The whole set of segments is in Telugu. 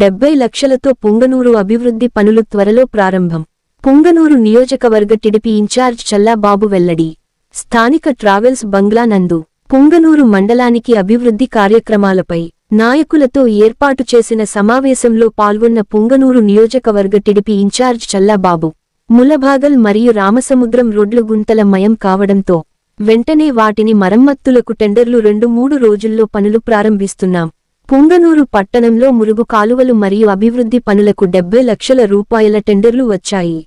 డెబ్బై లక్షలతో పుంగనూరు అభివృద్ధి పనులు త్వరలో ప్రారంభం. పుంగనూరు నియోజకవర్గ టిడిపి ఇన్ఛార్జ్ చల్లాబాబు వెల్లడి. స్థానిక ట్రావెల్స్ బంగ్లా నందు పుంగనూరు మండలానికి అభివృద్ధి కార్యక్రమాలపై నాయకులతో ఏర్పాటు చేసిన సమావేశంలో పాల్గొన్న పుంగనూరు నియోజకవర్గ టిడిపి ఇన్ఛార్జ్ చల్లాబాబు ములభాగల్ మరియు రామసముద్రం రోడ్లు గుంతల మయం కావడంతో వెంటనే వాటిని మరమ్మత్తులకు టెండర్లు రెండు మూడు రోజుల్లో పనులు ప్రారంభిస్తున్నాం. పుంగనూరు పట్టణంలో మురుగు కాలువలు మరియు అభివృద్ధి పనులకు డెబ్బై లక్షల రూపాయల టెండర్లు వచ్చాయి.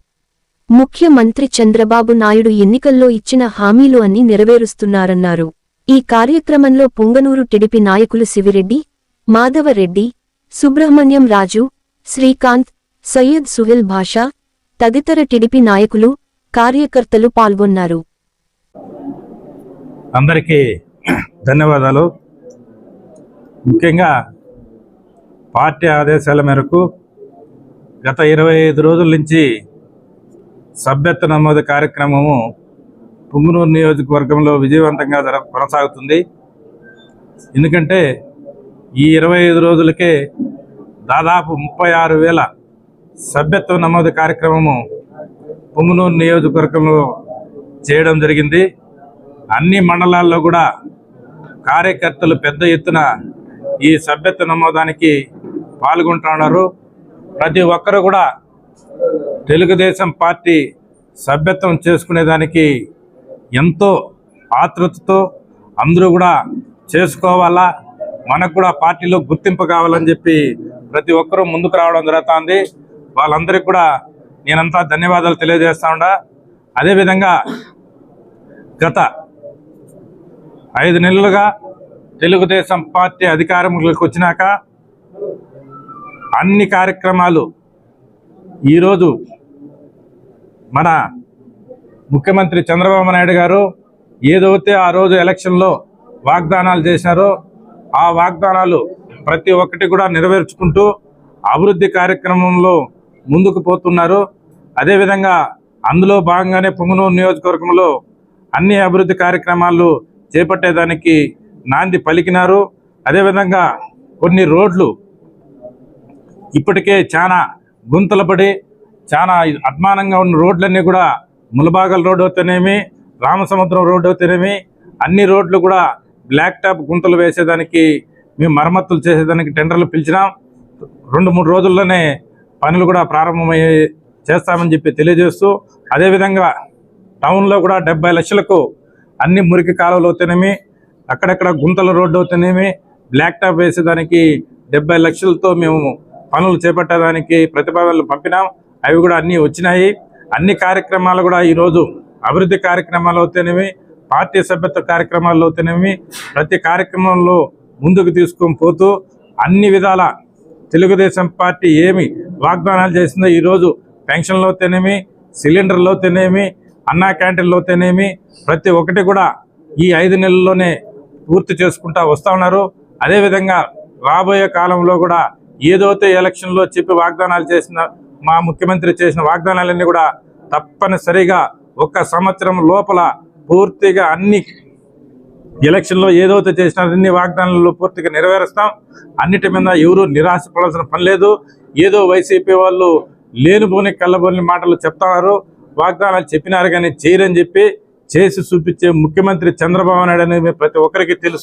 ముఖ్యమంత్రి చంద్రబాబు నాయుడు ఎన్నికల్లో ఇచ్చిన హామీలు అన్ని నెరవేరుస్తున్నారన్నారు. ఈ కార్యక్రమంలో పుంగనూరు టిడిపి నాయకులు శివిరెడ్డి మాధవరెడ్డి సుబ్రహ్మణ్యం రాజు శ్రీకాంత్ సయ్యద్ సుహెల్ భాషా తదితర టిడిపి నాయకులు కార్యకర్తలు పాల్గొన్నారు. అందరికీ ధన్యవాదాలు. ముఖ్యంగా పార్టీ ఆదేశాల మేరకు గత ఇరవై ఐదు రోజుల నుంచి సభ్యత్వ నమోదు కార్యక్రమము పుంగునూరు నియోజకవర్గంలో విజయవంతంగా జర కొనసాగుతుంది. ఎందుకంటే ఈ ఇరవై ఐదు రోజులకే దాదాపు ముప్పై ఆరు వేల సభ్యత్వ నమోదు కార్యక్రమము పుంగునూరు నియోజకవర్గంలో చేయడం జరిగింది. అన్ని మండలాల్లో కూడా కార్యకర్తలు పెద్ద ఎత్తున ఈ సభ్యత్వ నమోదానికి పాల్గొంటున్నారు. ప్రతి ఒక్కరు కూడా తెలుగుదేశం పార్టీ సభ్యత్వం చేసుకునేదానికి ఎంతో ఆతృతతో అందరూ కూడా చేసుకోవాలా మనకు కూడా పార్టీలో గుర్తింపు కావాలని చెప్పి ప్రతి ఒక్కరూ ముందుకు రావడం జరుగుతుంది. వాళ్ళందరికీ కూడా నేనంతా ధన్యవాదాలు తెలియజేస్తా ఉండా అదేవిధంగా గత ఐదు నెలలుగా తెలుగుదేశం పార్టీ అధికారంలోకి వచ్చినాక అన్ని కార్యక్రమాలు ఈరోజు మన ముఖ్యమంత్రి చంద్రబాబు నాయుడు గారు ఏదైతే ఆ రోజు ఎలక్షన్లో వాగ్దానాలు చేశారో ఆ వాగ్దానాలు ప్రతి ఒక్కటి కూడా నెరవేర్చుకుంటూ అభివృద్ధి కార్యక్రమంలో ముందుకు పోతున్నారు. అదేవిధంగా అందులో భాగంగానే పొంగునూరు నియోజకవర్గంలో అన్ని అభివృద్ధి కార్యక్రమాలు చేపట్టేదానికి నాంది పలికినారు. అదేవిధంగా కొన్ని రోడ్లు ఇప్పటికే చాలా గుంతలు పడి చాలా అద్మానంగా ఉన్న రోడ్లన్నీ కూడా ములబాగల్ రోడ్డు అయితేనేమి రామసముద్రం రోడ్డు అయితేనేమి అన్ని రోడ్లు కూడా బ్లాక్ టాప్ గుంతలు వేసేదానికి మేము మరమ్మతులు చేసేదానికి టెండర్లు పిలిచినాం. రెండు మూడు రోజుల్లోనే పనులు కూడా ప్రారంభమయ్యే చేస్తామని చెప్పి తెలియజేస్తూ అదేవిధంగా టౌన్లో కూడా డెబ్బై లక్షలకు అన్ని మురికి కాలువలు అవుతేనేమి అక్కడక్కడ గుంతల రోడ్డు అవుతానేమి బ్లాక్ టాప్ వేసేదానికి డెబ్బై లక్షలతో మేము పనులు చేపట్టడానికి ప్రతిపాదనలు పంపినాం. అవి కూడా అన్నీ వచ్చినాయి. అన్ని కార్యక్రమాలు కూడా ఈరోజు అభివృద్ధి కార్యక్రమాలు అవుతానేమి పార్టీ సభ్యత్వ కార్యక్రమాలు అవుతానేమి ప్రతి కార్యక్రమంలో ముందుకు తీసుకొని పోతూ అన్ని విధాల తెలుగుదేశం పార్టీ ఏమి వాగ్దానాలు చేసిందో ఈరోజు పెన్షన్లు అవుతేనేమి సిలిండర్లు అవుతేనేమి అన్నా క్యాంటీన్లు అవుతేనేమి ప్రతి ఒక్కటి కూడా ఈ ఐదు నెలల్లోనే పూర్తి చేసుకుంటా వస్తూ ఉన్నారు. అదేవిధంగా రాబోయే కాలంలో కూడా ఏదైతే ఎలక్షన్లో చెప్పి వాగ్దానాలు చేసిన మా ముఖ్యమంత్రి చేసిన వాగ్దానాలన్నీ కూడా తప్పనిసరిగా ఒక సంవత్సరం లోపల పూర్తిగా అన్ని ఎలక్షన్లో ఏదైతే చేసిన అన్ని వాగ్దానాలలో పూర్తిగా నెరవేరుస్తాం. అన్నిటి మీద ఎవరు నిరాశపడాల్సిన పని లేదు. ఏదో వైసీపీ వాళ్ళు లేనిపోని కళ్ళబోని మాటలు చెప్తున్నారు వాగ్దానాలు చెప్పినారు కానీ చేయరని చెప్పి చేసి చూపించే ముఖ్యమంత్రి చంద్రబాబు నాయుడు అనేది ప్రతి ఒక్కరికి తెలుసు.